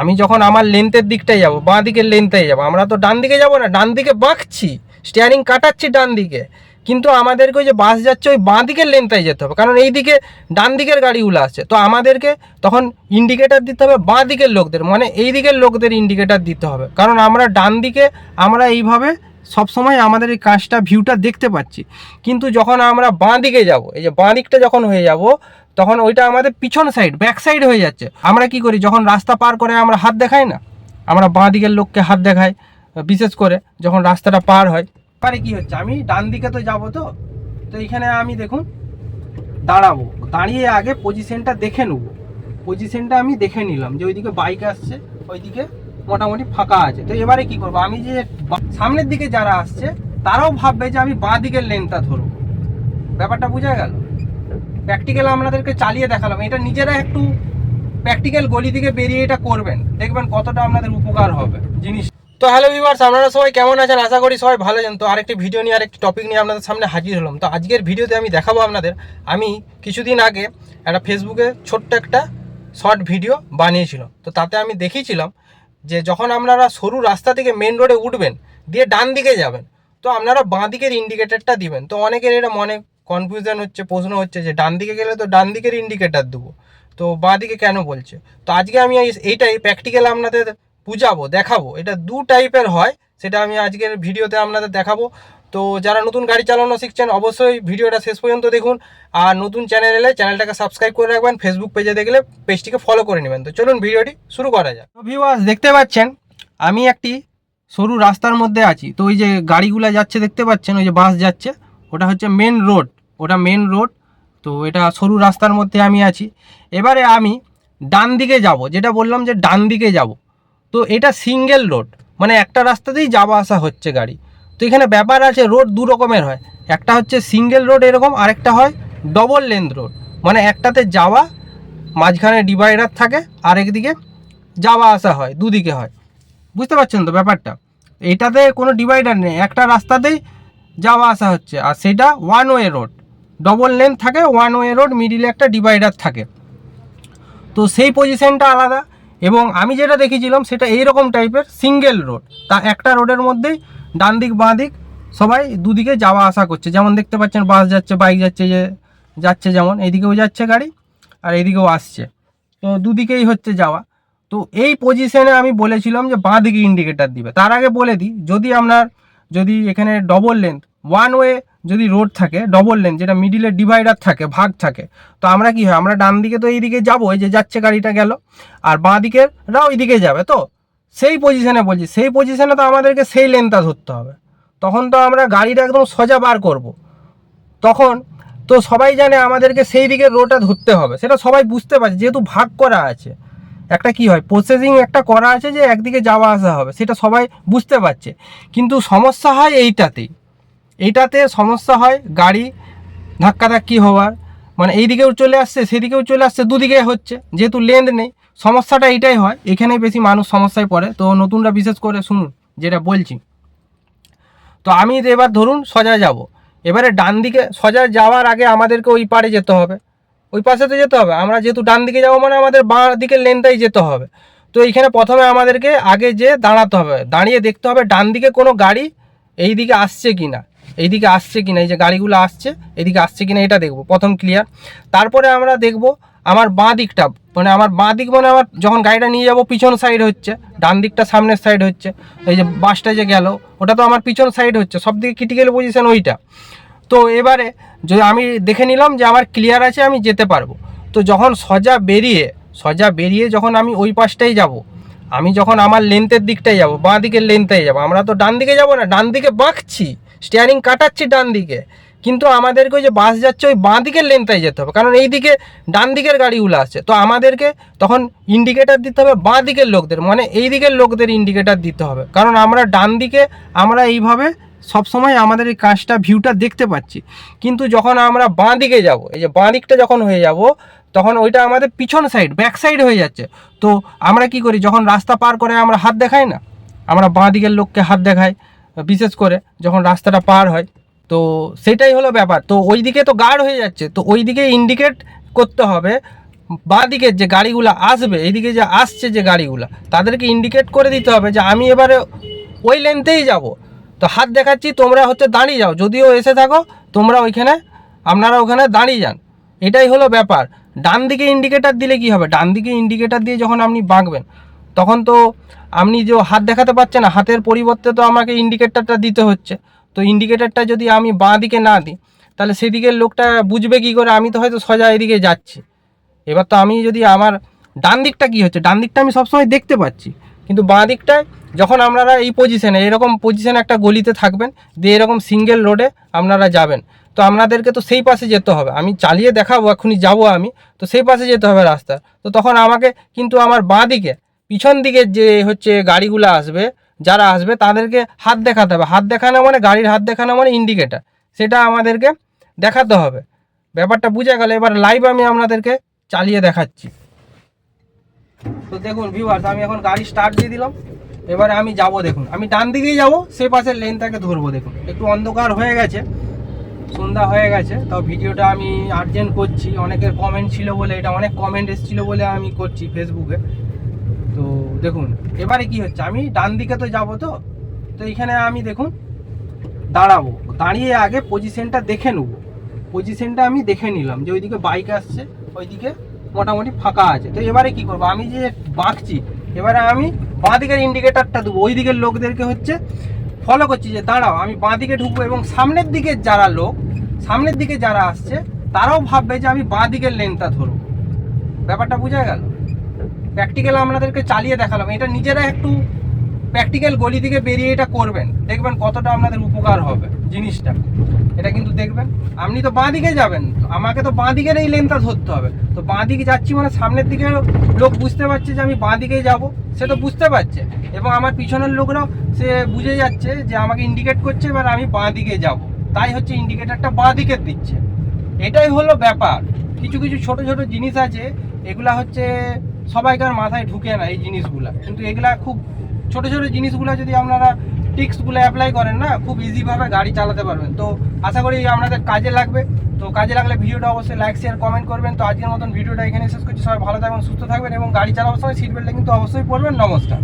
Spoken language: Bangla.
আমি যখন আমার লেন্থের দিকটাই যাব, বাঁ দিকের লেন্থটাই যাব, আমরা তো ডান দিকে যাব না, ডান দিকে বাঁকছি স্টিয়ারিং কাটাচ্ছি ডান দিকে। কিন্তু আমাদেরকে ওই যে বাস যাচ্ছে, ওই বাঁ দিকের লেনটাই যেতে হবে, কারণ এই দিকে ডান দিকের গাড়িগুলো আসছে। তো আমাদেরকে তখন ইন্ডিকেটার দিতে হবে বাঁ দিকের লোকদের মানে এই দিকের লোকদের ইন্ডিকেটার দিতে হবে। কারণ আমরা ডান দিকে, আমরা এইভাবে সবসময় আমাদের এই কাজটা ভিউটা দেখতে পাচ্ছি। কিন্তু যখন আমরা বাঁ দিকে যাব, এই যে বাঁ দিকটা যখন হয়ে যাব তখন ওইটা আমাদের পিছন সাইড ব্যাক সাইড হয়ে যাচ্ছে। আমরা কি করি? যখন রাস্তা পার করে আমরা হাত দেখাই না, আমরা বাঁ দিকের লোককে হাত দেখাই, বিশেষ করে যখন রাস্তাটা পার হয়। পারে কি হচ্ছে? আমি ডান দিকে তো যাব তো তো এইখানে আমি দেখুন, দাঁড়াবো। দাঁড়িয়ে আগে পজিশনটা দেখে নেব। পজিশনটা আমি দেখে নিলাম যে ওইদিকে বাইক আসছে, ওইদিকে মোটামুটি ফাঁকা আছে। তো এবারে কি করব? আমি যে সামনের দিকে যারা আসছে, তারাও ভাববে যে আমি বাঁ দিকের লেনটা ধরবো। ব্যাপারটা বোঝা গেল? প্র্যাকটিক্যাল আপনাদেরকে চালিয়ে দেখালাম। এটা নিজেরা একটু প্র্যাকটিক্যাল গলি থেকে বেরিয়ে এটা করবেন। দেখবেন কতটা আপনাদের উপকার হবে জিনিস। তো হ্যালো ভিউয়ার্স আপনারা সবাই কেমন আছেন? আশা করি সবাই ভালো আছেন। তো আরেকটি ভিডিও নিয়ে আরেকটি টপিক নিয়ে আপনাদের সামনে হাজির হলাম। তো আজকের ভিডিওতে আমি দেখাবো আপনাদের, আমি কিছুদিন আগে একটা ফেসবুকে ছোট্ট একটা শর্ট ভিডিও বানিয়েছিলাম। তো তাতে আমি দেখিয়েছিলাম যে যখন আপনারা সরু রাস্তা থেকে মেন রোডে উঠবেন, দিয়ে ডান দিকে যাবেন, তো আপনারা বাঁ দিকের ইন্ডিকেটারটা দিবেন। তো অনেকের এটা মনে কনফিউশন হচ্ছে, প্রশ্ন হচ্ছে যে ডান দিকে গেলে তো ডান দিকের ইন্ডিকেটার দেবো। তো বাঁ দিকে কেন বলছে? তো আজকে আমি এই- এইটাই প্র্যাকটিক্যাল আপনাদের বুঝাবো, দেখাবো। এটা দু টাইপের হয়, সেটা আমি আজকের ভিডিওতে আপনাদের দেখাবো। তো যারা নতুন গাড়ি চালানো শিখছেন, অবশ্যই ভিডিওটা শেষ পর্যন্ত দেখুন। আর নতুন চ্যানেল এলে চ্যানেলটাকে সাবস্ক্রাইব করে রাখবেন ফেসবুক পেজে দেখলে পেজটিকে ফলো করে নেবেন। তো চলুন ভিডিওটি শুরু করা যাক। তো ভিউয়ার্স দেখতে পাচ্ছেন, আমি একটি সরু রাস্তার মধ্যে আছি। তো ওই যে গাড়িগুলো যাচ্ছে, দেখতে পাচ্ছেন, ওই যে বাস যাচ্ছে, ওটা হচ্ছে মেন রোড ওটা মেন রোড তো এটা সরু রাস্তার মধ্যে আমি আছি। এবারে আমি ডান দিকে যাব, যেটা বললাম যে ডান দিকে যাব। তো এটা সিঙ্গেল রোড মানে একটা রাস্তাতেই যাওয়া আসা হচ্ছে গাড়ি। তো এখানে ব্যাপার আছে রোড দু রকমের হয়। একটা হচ্ছে সিঙ্গেল রোড এরকম, আরেকটা হয় ডবল লেন্থ রোড মানে একটাতে যাওয়া, মাঝখানে ডিভাইডার থাকে, আরেকদিকে যাওয়া আসা হয়, দুদিকে হয়। বুঝতে পারছেন তো ব্যাপারটা? এটাতে কোনো ডিভাইডার নেই, একটা রাস্তাতেই যাওয়া আসা হচ্ছে। আর সেটা one way road double length থাকে ওয়ান ওয়ে রোড মিডিলে একটা ডিভাইডার থাকে। তো সেই পজিশনটা আলাদা এবং আমি যেটা দেখেছিলাম সেটা এইরকম টাইপের সিঙ্গেল রোড তা একটা রোডের মধ্যেই ডান দিক বাঁ দিক সবাই দুদিকে যাওয়া আসা করছে। যেমন দেখতে পাচ্ছেন বাস যাচ্ছে বাইক যাচ্ছে, যে যাচ্ছে যেমন এদিকেও যাচ্ছে গাড়ি আর এদিকেও আসছে। তো দুদিকেই হচ্ছে যাওয়া। তো এই পজিশনে আমি বলেছিলাম যে বাঁ দিকে ইন্ডিকেটার দিবে। তার আগে বলে দিই, যদি আপনার, যদি এখানে ডবল লেন্থ ওয়ান ওয়ে যদি রোড থাকে ডবল লেন যেটা মিডিলে ডিভাইডার থাকে, ভাগ থাকে, তো আমরা কি হয়, আমরা ডান দিকে তো এইদিকে যাব যে যাচ্ছে গাড়িটা গেল, আর বাঁ দিকেররাও এইদিকে যাবে, তো সেই পজিশনে বলছি, সেই পজিশনে তো আমাদেরকে সেই লেনটা ধরতে হবে। তখন তো আমরা গাড়িটা একদম সোজা বার করব। তখন তো সবাই জানে আমাদেরকে সেই দিকের রোডটা ধরতে হবে, সেটা সবাই বুঝতে পারছে, যেহেতু ভাগ করা আছে। একটা কি হয় প্রসেসিং একটা করা আছে যে একদিকে যাওয়া আসা হবে, সেটা সবাই বুঝতে পারছে। কিন্তু সমস্যা হয় এইটাতেই। এইটাতে সমস্যা হয় গাড়ি ধাক্কাধাক্কি হওয়ার। মানে এই দিকেও চলে আসছে, সেদিকেও চলে আসছে, দুদিকে হচ্ছে। যেহেতু লেন্থ নেই, সমস্যাটা এইটাই হয়। এখানেই বেশি মানুষ সমস্যায় পড়ে। তো নতুনরা বিশেষ করে শুনুন, যেটা বলছি। তো আমি এবার ধরুন সোজা যাব। এবারে ডান দিকে সোজা যাওয়ার আগে আমাদেরকে ওই পারে যেতে হবে। ওই পাশে তো যেতে হবে। আমরা যেহেতু ডান দিকে যাব মানে আমাদের বাঁ দিকের লেনটাই যেতে হবে। তো এইখানে প্রথমে আমাদেরকে আগে যে দাঁড়াতে হবে, দাঁড়িয়ে দেখতে হবে ডান দিকে কোনো গাড়ি এই দিকে আসছে কি না এইদিকে আসছে কি না এই যে গাড়িগুলো আসছে, এদিকে আসছে কি না এটা দেখব, প্রথম ক্লিয়ার তারপরে আমরা দেখব আমার বাঁ দিকটা মানে আমার বাঁ দিক মানে আমার যখন গাড়িটা নিয়ে যাব, পিছন সাইড হচ্ছে, ডান দিকটা সামনের সাইড হচ্ছে, এই যে বাসটা যে গেল, ওটা তো আমার পিছন সাইড হচ্ছে সব দিকে ক্রিটিক্যাল পজিশন ওইটা। তো এবারে যদি আমি দেখে নিলাম যে আমার ক্লিয়ার আছে, আমি যেতে পারব। তো যখন সজা বেরিয়ে সজা বেরিয়ে যখন আমি ওই পাশটাই যাব, আমি যখন আমার লেন্থের দিকটাই যাব, বাঁ দিকের লেন্থটাই যাব, আমরা তো ডান দিকে যাব না, ডান দিকে বাঁকছি। স্টিয়ারিং কাটাচ্ছি ডান দিকে। কিন্তু আমাদেরকে ওই যে বাস যাচ্ছে, ওই বাঁ দিকের লেন্থটাই যেতে হবে। কারণ এই দিকে ডান দিকের গাড়িগুলো আসছে। তো আমাদেরকে তখন ইন্ডিকেটার দিতে হবে বাঁ দিকের লোকদের। মানে এই দিকের লোকদের ইন্ডিকেটার দিতে হবে। কারণ আমরা ডান দিকে, আমরা এইভাবে সবসময় আমাদের এই কাজটা ভিউটা দেখতে পাচ্ছি। কিন্তু যখন আমরা বাঁ দিকে যাব, এই যে বাঁ দিকটা যখন হয়ে যাব, তখন ওইটা আমাদের পিছন সাইড ব্যাক সাইড হয়ে যাচ্ছে। তো আমরা কি করি? যখন রাস্তা পার করে আমরা হাত দেখাই না, আমরা বাঁ দিকের লোককে হাত দেখাই। বিশেষ করে যখন রাস্তাটা পার হয়, তো সেটাই হলো ব্যাপার। তো ওই দিকে তো গার্ড হয়ে যাচ্ছে, তো ওই দিকে ইন্ডিকেট করতে হবে বাঁ দিকের যে গাড়িগুলো আসবে এইদিকে যে আসছে যে গাড়িগুলো, তাদেরকে ইন্ডিকেট করে দিতে হবে যে আমি এবারে ওই লেনতেই যাব। তো হাত দেখাচ্ছি, তোমরা হচ্ছে দাঁড়িয়ে যাও, যদিও এসে থাকো, তোমরা ওইখানে, আপনারা ওখানে দাঁড়িয়ে যান। এটাই হলো ব্যাপার। ডান দিকে ইন্ডিকেটার দিলে কি হবে? ডান দিকে ইন্ডিকেটার দিয়ে যখন আপনি বাঁকবেন তখন তো আপনি যে হাত দেখাতে পারছেন না, হাতের পরিবর্তে তো আমাকে ইন্ডিকেটারটা দিতে হচ্ছে। তো ইন্ডিকেটারটা যদি আমি বাঁ দিকে না দিই, তাহলে সেদিকের লোকটা বুঝবে কি করে? আমি তো হয়তো সোজা এদিকে যাচ্ছি। এবার তো আমি যদি আমার ডান দিকটা কি হচ্ছে? ডান দিকটা আমি সবসময় দেখতে পাচ্ছি। কিন্তু বাঁ দিকটায় যখন আপনারা এই পজিশনে এরকম পজিশনে একটা গলিতে থাকবেন, দিয়ে এরকম সিঙ্গেল রোডে আপনারা যাবেন। তো আপনাদেরকে তো সেই পাশে যেতে হবে। আমি চালিয়ে দেখাবো এখনই যাব আমি। তো সেই পাশে যেতে হবে রাস্তা তো তখন আমাকে কিন্তু আমার বাঁ দিকে পিছন দিকে যে হচ্ছে গাড়িগুলো আসবে, যারা আসবে তাদেরকে হাত দেখাতে হবে। হাত দেখানো মানে গাড়ির হাত দেখানো মানে ইন্ডিকেটার সেটা আমাদেরকে দেখাতে হবে। ব্যাপারটা বুঝে গেল, এবার লাইভ আমি আপনাদেরকে চালিয়ে দেখাচ্ছি। তো দেখুন ভিউয়ার্স আমি এখন গাড়ি স্টার্ট দিয়ে দিলাম। এবারে আমি যাব দেখুন। আমি ডান দিকেই যাব, সে পাশের লেনটাকে ধরবো দেখুন। একটু অন্ধকার হয়ে গেছে, সন্ধ্যা হয়ে গেছে, তাও ভিডিওটা আমি আর্জেন্ট করছি। অনেকের কমেন্ট ছিল বলে, এটা অনেক কমেন্ট এসেছিল বলে আমি করছি ফেসবুকে তো দেখুন, এবারে কি হচ্ছে? আমি ডান দিকে তো যাব তো তো এখানে আমি দেখুন, দাঁড়াবো। দাঁড়িয়ে আগে পজিশনটা দেখে নেব। পজিশনটা আমি দেখে নিলাম যে ওইদিকে বাইক আসছে, ওইদিকে মোটামুটি ফাঁকা আছে। তো এবারে কি করব? আমি যে বাঁকছি, এবারে আমি বাঁ দিকের ইন্ডিকেটারটা দেবো। ওই দিকের লোকদেরকে হচ্ছে ফলো করছি যে, দাঁড়াও, আমি বাঁ দিকে ঢুকবো এবং সামনের দিকে যারা লোক, সামনের দিকে যারা আসছে, তারাও ভাববে যে আমি বাঁ দিকের লেনটা ধরবো। ব্যাপারটা বোঝা গেল? প্র্যাকটিক্যাল আপনাদেরকে চালিয়ে দেখালাম। এটা নিজেরা একটু প্র্যাকটিক্যাল গলি থেকে বেরিয়ে এটা করবেন। দেখবেন কতটা আপনাদের উপকার হবে জিনিসটা। এটা কিন্তু দেখবেন। আপনি তো বাঁ দিকে যাবেন। আমাকে তো বাঁ দিকের এই লেনটা ধরতে হবে। তো বাঁ দিকে যাচ্ছি মানে সামনের দিকে লোক বুঝতে পারছে যে আমি বাঁ দিকে যাব। সে তো বুঝতে পারছে। এবং আমার পিছনের লোকরাও সে বুঝে যাচ্ছে যে আমাকে ইন্ডিকেট করছে এবার আমি বাঁ দিকে যাব। তাই হচ্ছে ইন্ডিকেটারটা বাঁ দিকে দিচ্ছে। এটাই হলো ব্যাপার। কিছু কিছু ছোট ছোট জিনিস আছে এগুলা হচ্ছে সবাইকার মাথায় ঢুকে না এই জিনিসগুলা। কিন্তু এগুলা খুব ছোট ছোট জিনিসগুলো যদি আপনারা টিক্সগুলো অ্যাপ্লাই করেন না, খুব ইজিভাবে গাড়ি চালাতে পারবেন। তো আশা করি আপনাদের কাজে লাগবে। তো কাজে লাগলে ভিডিওটা অবশ্যই লাইক শেয়ার কমেন্ট করবেন। তো আজকের মতন ভিডিওটা এখানে শেষ করছি। সবাই ভালো থাকবেন, সুস্থ থাকবেন এবং গাড়ি চালানোর সময় সিট বেল্টটা কিন্তু অবশ্যই পড়বেন নমস্কার।